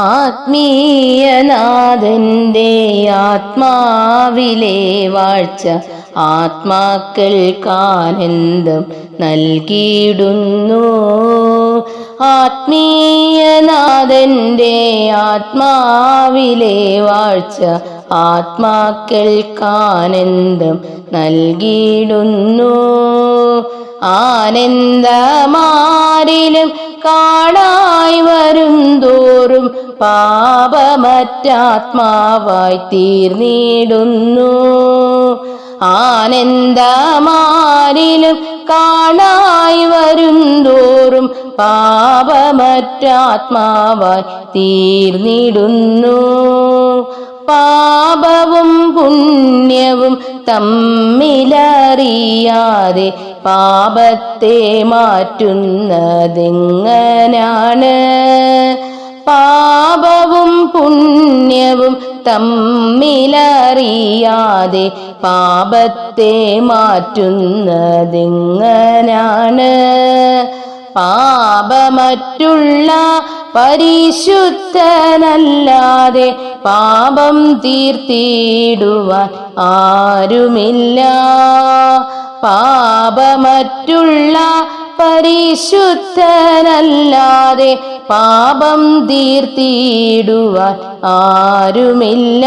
ആത്മീയനാഥന്റെ ആത്മാവിലെ വാഴ്ച ആത്മാക്കൾക്കാനന്ദം നൽകിയിടുന്നു. ആത്മീയനാഥന്റെ ആത്മാവിലെ വാഴ്ച ആത്മാക്കൾക്കാനന്ദം നൽകിയിടുന്നു. ആനന്ദമാരിലും കാണായി വരും തോറും പാപമറ്റാത്മാവായി തീർന്നിടുന്നു. ആനന്ദമാരിലും കാണായി വരും തോറും പാപമറ്റാത്മാവായി തീർന്നിടുന്നു. പാപവും പുണ്യവും തമ്മിലറിയാതെ പാപത്തെ മാറ്റുന്നതെങ്ങനാണ്? പാപവും പുണ്യവും തമ്മിലറിയാതെ പാപത്തെ മാറ്റുന്നതെങ്ങനാണ്? പാപമറ്റുള്ള പരിശുദ്ധനല്ലാതെ പാപം തീർത്തിടുവാൻ ആരുമില്ല. പാപമറ്റുള്ള പരിശുദ്ധനല്ലാതെ പാപം തീർത്തിയിടുവാൻ ആരുമില്ല.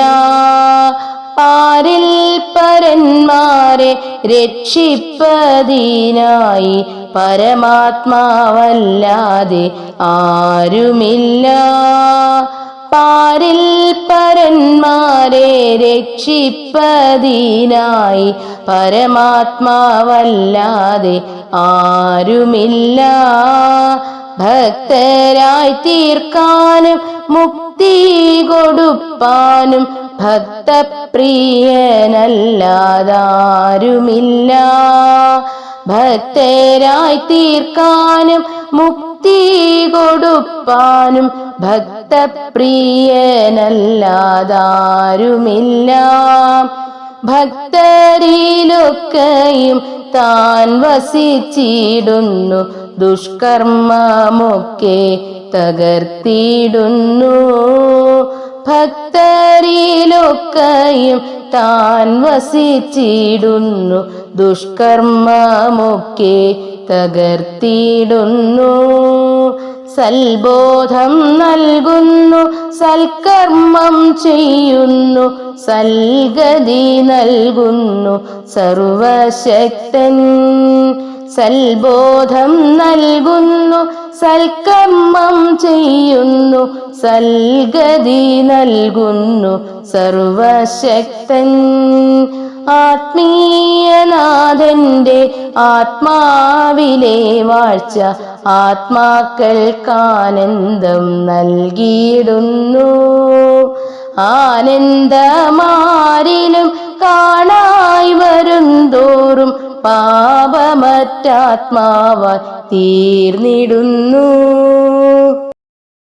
ആരിൽ പരന്മാരെ രക്ഷിപ്പതിനായി പരമാത്മാവല്ലാതെ ആരുമില്ല. പാരിൽ പരന്മാരെ രക്ഷിപ്പതിനായി പരമാത്മാവല്ലാതെ ആരുമില്ല. ഭക്തരായി തീർക്കാനും മുക്തി കൊടുപ്പാനും ഭക്തപ്രിയനല്ലാതാരുമില്ല. ഭക്തരായി തീർക്കാനും മുക്തി കൊടുപ്പാനും ഭക്തപ്രിയനല്ലാതാരുമില്ല. ഭക്തരിലൊക്കെയും താൻ വസിച്ചിടുന്നു ദുഷ്കർമ്മമൊക്കെ തകർത്തിടുന്നു. ഭക്തരിലൊക്കെയും താൻ വസിച്ചിടുന്നു ദുഷ്കർമ്മമൊക്കെ തകർത്തിടുന്നു സൽബോധം നൽകുന്നു. സൽക്കർമ്മം ചെയ്യുന്നു. സൽഗതി നൽകുന്നു. സർവശക്തൻ സൽബോധം നൽകുന്നു. സൽക്കർമ്മം ചെയ്യുന്നു. സൽഗതി നൽകുന്നു. സർവശക്തൻ ആത്മീയനാഥന്റെ ആത്മാവിലെ വാഴ്ച ആത്മാക്കൾക്കാനന്ദം നൽകിയിടുന്നു. ആനന്ദമാരിലും കാണായി വരും തോറും പാപമറ്റാത്മാവായി തീർന്നിടുന്നു.